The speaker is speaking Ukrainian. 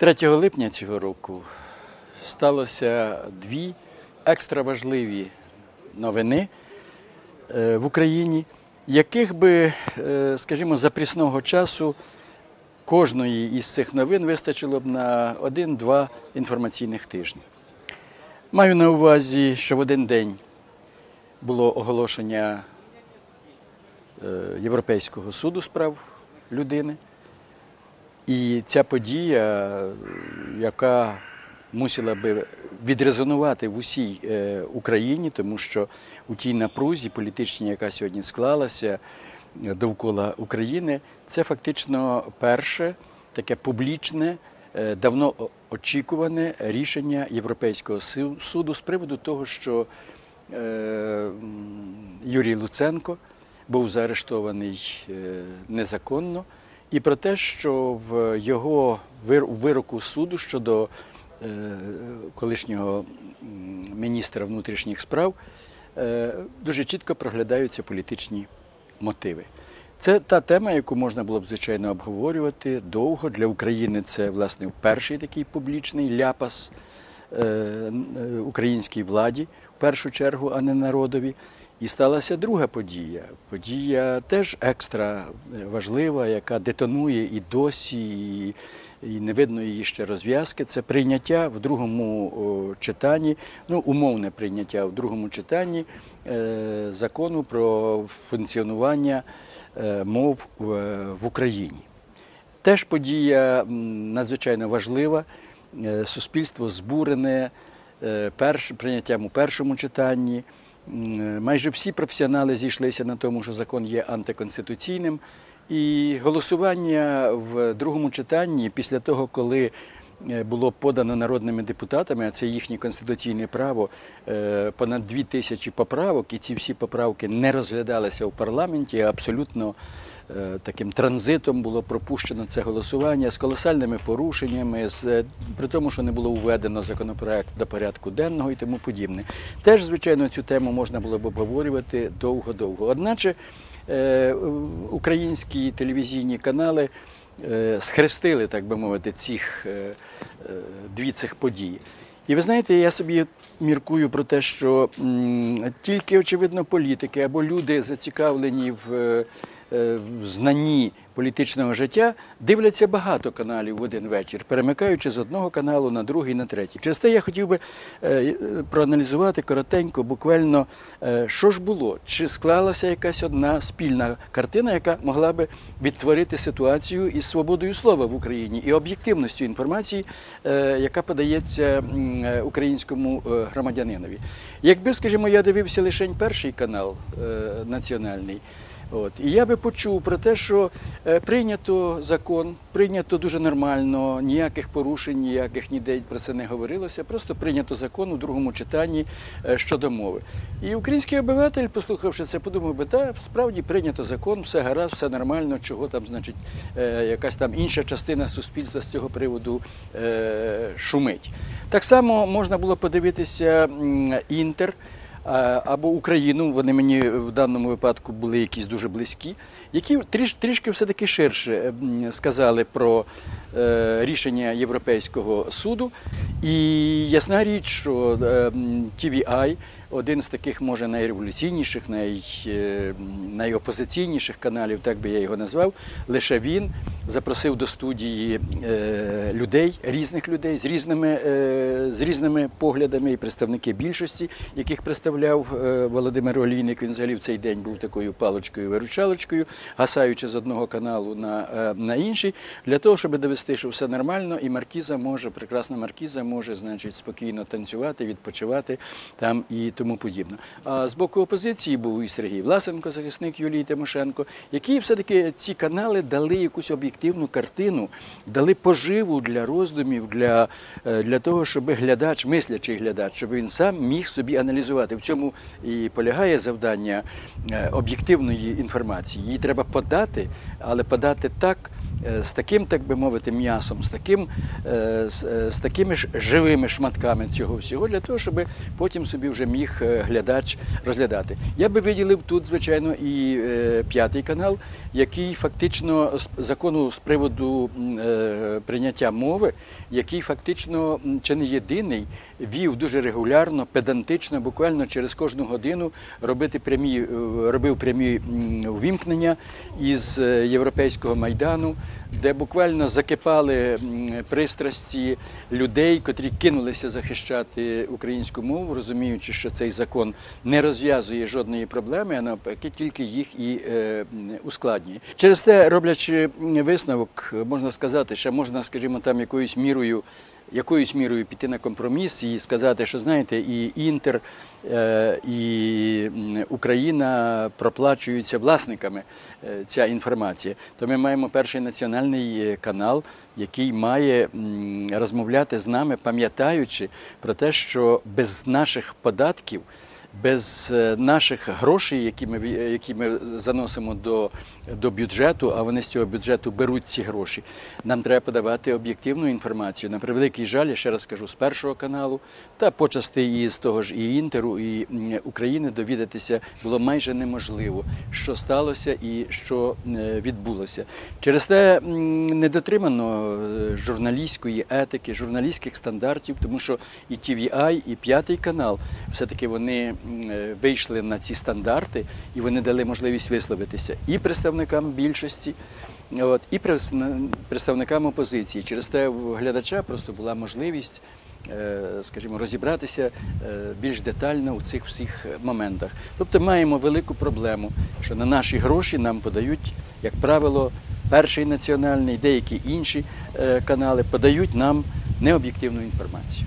3 липня цього року сталося дві екстраважливі новини е, в Україні, яких би, е, скажімо, за прісного часу кожної із цих новин вистачило б на один-два інформаційних тижні. Маю на увазі, що в один день було оголошення е, Європейського суду з прав людини. І ця подія, яка мусила би відрезонувати в усій е, Україні, тому що у тій напрузі політичній, яка сьогодні склалася довкола України, це фактично перше таке публічне, е, давно очікуване рішення Європейського суду з приводу того, що е, Юрій Луценко був заарештований незаконно і про те, що в його вироку суду щодо е, колишнього міністра внутрішніх справ е, дуже чітко проглядаються політичні мотиви. Це та тема, яку можна було б звичайно обговорювати довго. Для України це власне перший такий публічний ляпас е, українській владі в першу чергу, а не народові. І сталася друга подія. Подія теж екстра важлива, яка детонує і досі, і, і не видно її ще розв'язки. Це прийняття в другому читанні, ну умовне прийняття в другому читанні е, закону про функціонування е, мов в, в Україні. Теж подія надзвичайно важлива. Е, суспільство збурене е, перш, прийняттям у першому читанні. Майже всі професіонали зійшлися на тому, що закон є антиконституційним. І голосування в другому читанні, після того, коли було подано народними депутатами, а це їхнє конституційне право, е, понад дві тисячі поправок, і ці всі поправки не розглядалися у парламенті, абсолютно Е, таким транзитом було пропущено це голосування з колосальними порушеннями, з при тому, що не було введено законопроект до порядку денного і тому подібне. Теж, звичайно, цю тему можна було б обговорювати довго-довго. Одначе е, українські телевізійні канали е, схрестили, так би мовити, цих дві цих подій. І ви знаєте, я собі міркую про те, що тільки очевидно політики або люди зацікавлені Е, в знанні політичного життя дивляться багато каналів в один вечір, перемикаючи з одного каналу на другий, на третій. Через те я хотів би е, проаналізувати коротенько, буквально, е, що ж було, чи склалася якась одна спільна картина, яка могла би відтворити ситуацію із свободою слова в Україні і об'єктивністю інформації, яка подається українському громадянинові. Якби, скажімо, я дивився лише перший канал національний. От. І я би почув про те, що е, прийнято закон, прийнято дуже нормально, ніяких порушень, ніяких ніде про це не говорилося. Просто прийнято закон у другому читанні е, щодо мови. І український обиватель, послухавши це, подумав би, так, справді прийнято закон, все гаразд, все нормально, чого там, значить, е, якась там інша частина суспільства з цього приводу шумить. Так само можна було подивитися інтер або Україну, вони мені в даному випадку були якісь дуже близькі, які тріш, трішки все-таки ширше сказали про е, рішення Європейського суду. І ясна річ, що е, TVI один з таких, може, найреволюційніших, най, е, найопозиційніших каналів, так би я його назвав, лише він запросив до студії е, людей, різних людей з різними е, з різними поглядами і представники більшості, яких представляв Володимир Олійник. Він взагалі в цей день був такою палочкою-виручалочкою, гасаючи з одного каналу на на інший, для того, щоб довести, що все нормально, і маркіза може, прекрасна маркіза може, значить, спокійно танцювати, відпочивати там і тому подібне. А з боку опозиції був і Сергій Власенко, захисник Юлії Тимошенко, які все-таки ці канали дали якусь об'єктивну картину, дали поживу для роздумів, для е, для того, щоб глядач, мислячий глядач, щоб він сам міг собі аналізувати. В цьому і полягає завдання е, об'єктивної інформації. Її треба подати, але подати так з таким, так би мовити, м'ясом, з, таким, е, з, е, з такими ж живими шматками цього всього, для того, щоб потім собі вже міг е, глядач розглядати. Я би виділив тут, звичайно, і е, п'ятий канал, який фактично з закону з приводу е, прийняття мови, який фактично чи не єдиний вів дуже регулярно, педантично, буквально через кожну годину робити прямі, е, робив прямі м, увімкнення із е, європейського майдану, де буквально закипали пристрасті людей, котрі кинулися захищати українську мову, розуміючи, що цей закон не розв'язує жодної проблеми, а навпаки, тільки їх і е, ускладнює. Через те, роблячи висновок, можна сказати, що можна, скажімо, там якоюсь мірою якоюсь мірою піти на компроміс і сказати, що знаєте, і Інтер, е, і Україна проплачуються власниками е, ця інформація. То ми маємо перший національний е, канал, який має розмовляти з нами, пам'ятаючи про те, що без наших податків. Без е, наших грошей, які ми, які ми заносимо до, до бюджету, а вони з цього бюджету беруть ці гроші, нам треба подавати об'єктивну інформацію. На превеликий жаль, я ще раз скажу, з першого каналу та почасти і з того ж і інтеру, і України довідатися було майже неможливо, що сталося і що е, відбулося. Через те не дотримано е, журналістської етики, журналістських стандартів, тому що і TVI, і п'ятий канал все-таки вони м, е, вийшли на ці стандарти і вони дали можливість висловитися і представникам більшості. От, і представникам опозиції. Через те у глядача просто була можливість, е, скажімо, розібратися е, більш детально у цих всіх моментах. Тобто маємо велику проблему, що на наші гроші нам подають, як правило, перший національний, деякі інші е, канали подають нам необ'єктивну інформацію.